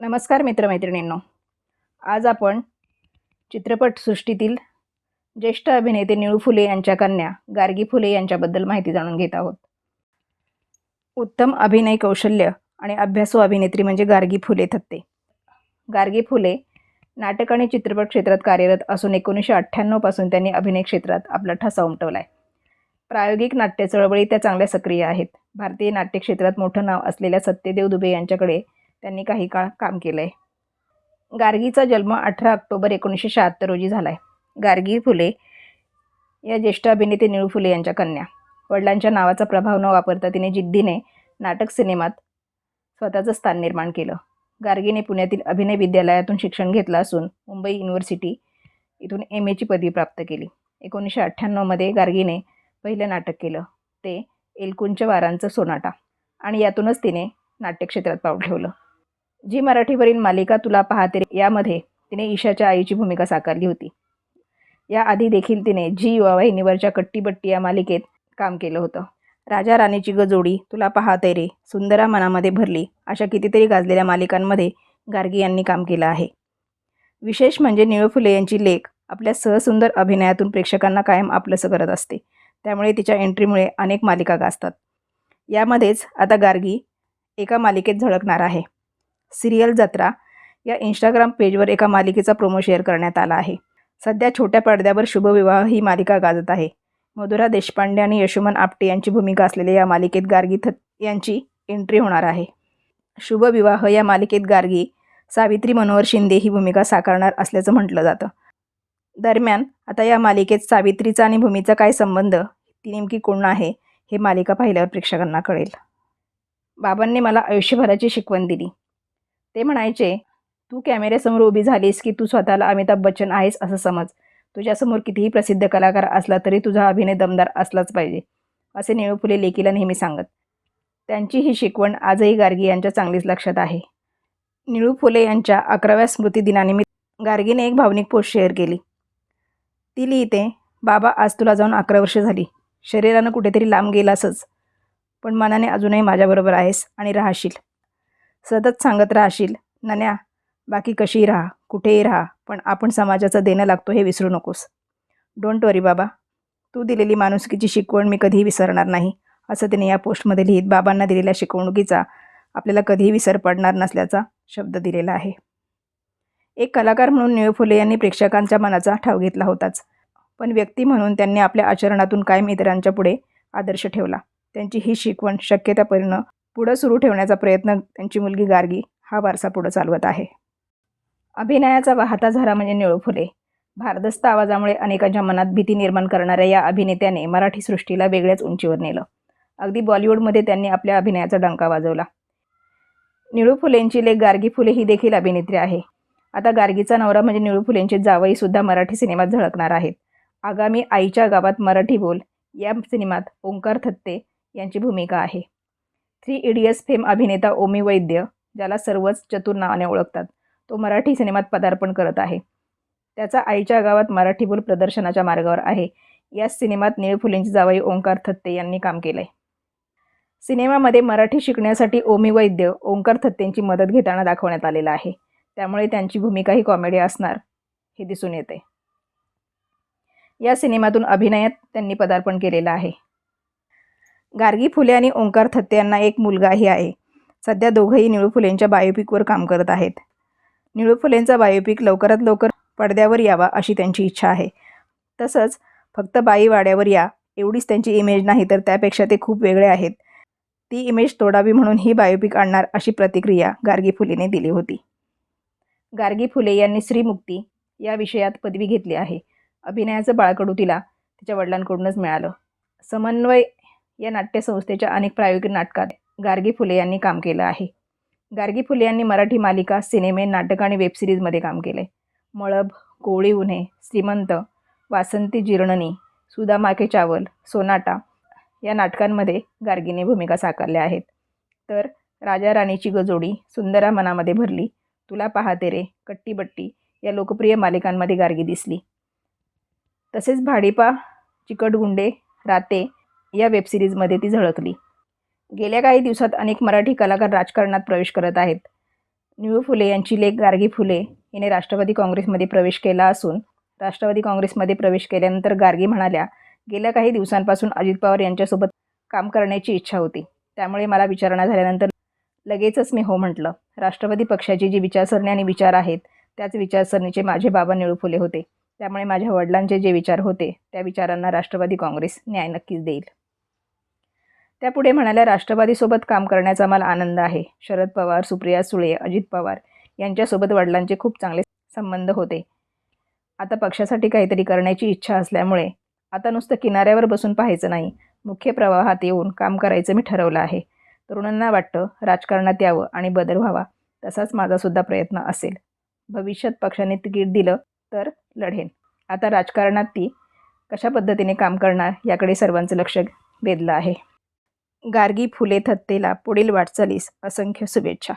नमस्कार मित्रमैत्रिणींनो. आज आपण चित्रपटसृष्टीतील ज्येष्ठ अभिनेते निळू फुले यांच्या कन्या गार्गी फुले यांच्याबद्दल माहिती जाणून घेत आहोत. उत्तम अभिनय कौशल्य आणि अभ्यासू अभिनेत्री म्हणजे गार्गी फुले थत्ते. गार्गी फुले नाटक आणि चित्रपट क्षेत्रात कार्यरत असून एकोणीसशे अठ्ठ्याण्णवपासून त्यांनी अभिनय क्षेत्रात आपला ठसा उमटवला आहे प्रायोगिक नाट्य चळवळी त्या चांगल्या सक्रिय आहेत. भारतीय नाट्य क्षेत्रात मोठं नाव असलेल्या सत्यदेव दुबे यांच्याकडे त्यांनी काही काळ काम केलं आहे गार्गीचा जन्म अठरा ऑक्टोबर एकोणीसशे शहात्तर रोजी झाला आहे गार्गी फुले या ज्येष्ठ अभिनेते निळू फुले यांच्या कन्या. वडिलांच्या नावाचा प्रभाव न वापरता तिने जिद्दीने नाटक सिनेमात स्वतःचं स्थान निर्माण केलं. गार्गीने पुण्यातील अभिनय विद्यालयातून शिक्षण घेतलं असून मुंबई युनिव्हर्सिटी इथून एम एची पदवी प्राप्त केली. एकोणीसशे अठ्ठ्याण्णवमध्ये गार्गीने पहिलं नाटक केलं ते एलकुंच वारांचं सोनाटा. आणि यातूनच तिने नाट्यक्षेत्रात पाऊल ठेवलं. जी मराठीवरील मालिका तुला पाहते यामध्ये तिने ईशाच्या आईची भूमिका साकारली होती. याआधी देखील तिने जी युवा वाहिनीवरच्या कट्टीबट्टी या मालिकेत काम केलं होतं. राजा राणीची गजोडी तुला पाहते रे सुंदरा मनामध्ये भरली अशा कितीतरी गाजलेल्या मालिकांमध्ये गार्गी यांनी काम केलं आहे. विशेष म्हणजे निळू फुले यांची लेख आपल्या सहसुंदर अभिनयातून प्रेक्षकांना कायम आपलंसं करत असते. त्यामुळे तिच्या एंट्रीमुळे अनेक मालिका गाजतात. यामध्येच आता गार्गी एका मालिकेत झळकणार आहे. सिरियल जत्रा या इंस्टाग्राम पेजवर एका मालिकेचा प्रोमो शेअर करण्यात आला आहे. सध्या छोट्या पडद्यावर शुभविवाह ही मालिका गाजत आहे. मधुरा देशपांडे आणि यशोमन आपटे यांची भूमिका असलेल्या या मालिकेत गार्गी थत यांची एंट्री होणार आहे. शुभविवाह या मालिकेत गार्गी सावित्री मनोहर शिंदे ही भूमिका साकारणार असल्याचं म्हटलं जातं. दरम्यान आता या मालिकेत सावित्रीचा आणि भूमीचा काय संबंध ती नेमकी कोण आहे हे मालिका पाहिल्यावर प्रेक्षकांना कळेल. बाबांनी मला आयुष्यभराची शिकवण दिली. ते म्हणायचे तू कॅमेऱ्यासमोर उभी झालीस की तू स्वतःला अमिताभ बच्चन आहेस असं समज. तुझ्यासमोर कितीही प्रसिद्ध कलाकार असला तरी तुझा अभिनय दमदार असलाच पाहिजे असे निळू फुले लेकीला नेहमी सांगत. त्यांची ही शिकवण आजही गार्गी यांच्या चांगलीच लक्षात आहे. निळू फुले यांच्या अकराव्या स्मृतिदिनानिमित्त गार्गीने एक भावनिक पोस्ट शेअर केली. ती लिहिते बाबा आज तुला जाऊन अकरा वर्ष झाली. शरीरानं कुठेतरी लांब गेलासच पण मनाने अजूनही माझ्याबरोबर आहेस आणि राहशील. सतत सांगत राहशील. नन्या बाकी कशीही राहा कुठेही राहा पण आपण समाजाचं देणं लागतो हे विसरू नकोस. डोंट वरी बाबा. तू दिलेली माणुसकीची शिकवण मी कधीही विसरणार नाही. असं तिने या पोस्टमध्ये लिहित बाबांना दिलेल्या शिकवणुकीचा आपल्याला कधीही विसर पडणार नसल्याचा शब्द दिलेला आहे. एक कलाकार म्हणून निळू फुले यांनी प्रेक्षकांच्या मनाचा ठाव घेतला होताच. पण व्यक्ती म्हणून त्यांनी आपल्या आचरणातून कायम इतरांच्या पुढे आदर्श ठेवला. त्यांची ही शिकवण शक्य त्या पुढं सुरू ठेवण्याचा प्रयत्न त्यांची मुलगी गार्गी हा वारसा पुढं चालवत आहे. अभिनयाचा वाहता झरा म्हणजे निळू फुले. भारदस्त आवाजामुळे अनेकांच्या मनात भीती निर्माण करणाऱ्या या अभिनेत्याने मराठी सृष्टीला वेगळ्याच उंचीवर नेलं. अगदी बॉलिवूडमध्ये त्यांनी आपल्या अभिनयाचा डंका वाजवला. निळू फुलेंची लेख गार्गी फुले ही देखील अभिनेत्री आहे. आता गार्गीचा नवरा म्हणजे निळू फुलेंचे जावईसुद्धा मराठी सिनेमात झळकणार आहेत. आगामी आईच्या गावात मराठी बोल या सिनेमात ओंकार थत्ते यांची भूमिका आहे. थ्री इडियस फेम अभिनेता ओमी वैद्य ज्याला सर्वच चतुर नावाने ओळखतात तो मराठी सिनेमात पदार्पण करत आहे. त्याचा आईच्या गावात मराठी बोल प्रदर्शनाच्या मार्गावर आहे. या सिनेमात निळ फुलेंची जावई ओंकार थत्ते यांनी काम केलं आहे सिनेमामध्ये मराठी शिकण्यासाठी ओमी वैद्य ओंकार थत्तेंची मदत घेताना दाखवण्यात आलेला आहे. त्यामुळे त्यांची भूमिकाही कॉमेडी असणार हे दिसून येते या सिनेमातून अभिनयात त्यांनी पदार्पण केलेलं आहे. गार्गी फुले आणि ओंकार थत्ते यांना एक मुलगाही आहे. सध्या दोघंही निळू फुलेंच्या बायोपिकवर काम करत आहेत. निळू फुलेंचा बायोपिक लवकरात लवकर पडद्यावर यावा अशी त्यांची इच्छा आहे. तसंच फक्त बाई वाड्यावर या एवढीच त्यांची इमेज नाही तर त्यापेक्षा ते खूप वेगळे आहेत. ती इमेज तोडावी म्हणून ही बायोपिक आणणार अशी प्रतिक्रिया गार्गी फुलेने दिली होती. गार्गी फुले यांनी श्रीमुक्ती या विषयात पदवी घेतली आहे. अभिनयाचं बाळकडू तिला तिच्या वडिलांकडूनच मिळालं. समन्वय या नाट्यसंस्थेच्या अनेक प्रायोगिक नाटकात गार्गी फुले यांनी काम केलं आहे. गार्गी फुले यांनी मराठी मालिका सिनेमे नाटक आणि वेबसिरीजमध्ये काम केले मळब कोळी उन्हे श्रीमंत वासंती जीर्णनी सुदामाके चावल सोनाटा या नाटकांमध्ये गार्गीने भूमिका साकारल्या आहेत. तर राजा राणीची गजोडी सुंदरा मनामध्ये भरली तुला पाहते रे कट्टीबट्टी या लोकप्रिय मालिकांमध्ये गार्गी दिसली. तसेच भाडीपा चिकटगुंडे राते या वेबसिरीजमध्ये ती झळकली. गेल्या काही दिवसात अनेक मराठी कलाकार राजकारणात प्रवेश करत आहेत. निळू फुले यांची लेख गार्गी फुले हिने राष्ट्रवादी काँग्रेसमध्ये प्रवेश केला असून राष्ट्रवादी काँग्रेसमध्ये प्रवेश केल्यानंतर गार्गी म्हणाल्या गेल्या काही दिवसांपासून अजित पवार यांच्यासोबत काम करण्याची इच्छा होती. त्यामुळे मला विचारणा झाल्यानंतर लगेचच मी हो म्हटलं. राष्ट्रवादी पक्षाची जी विचारसरणी आणि विचार आहेत त्याच विचारसरणीचे माझे बाबा निळू फुले होते. त्यामुळे माझ्या वडिलांचे जे विचार होते त्या विचारांना राष्ट्रवादी काँग्रेस न्याय नक्कीच देईल. त्या पुढे म्हणाल्या राष्ट्रवादीसोबत काम करण्याचा मला आनंद आहे. शरद पवार सुप्रिया सुळे अजित पवार यांच्यासोबत वडिलांचे खूप चांगले संबंध होते. आता पक्षासाठी काहीतरी करण्याची इच्छा असल्यामुळे आता नुसतं किनाऱ्यावर बसून पाहायचं नाही. मुख्य प्रवाहात येऊन काम करायचं मी ठरवलं आहे. तरुणांना वाटतं राजकारणात यावं आणि बदल व्हावा तसाच माझासुद्धा प्रयत्न असेल. भविष्यात पक्षाने तिकीट दिलं तर लढेन. आता राजकारणात ती कशा पद्धतीने काम करणार याकडे सर्वांचं लक्ष वेधलं आहे. गार्गी फुले थत्तेला पुढील वाटचालीस. असंख्य शुभेच्छा.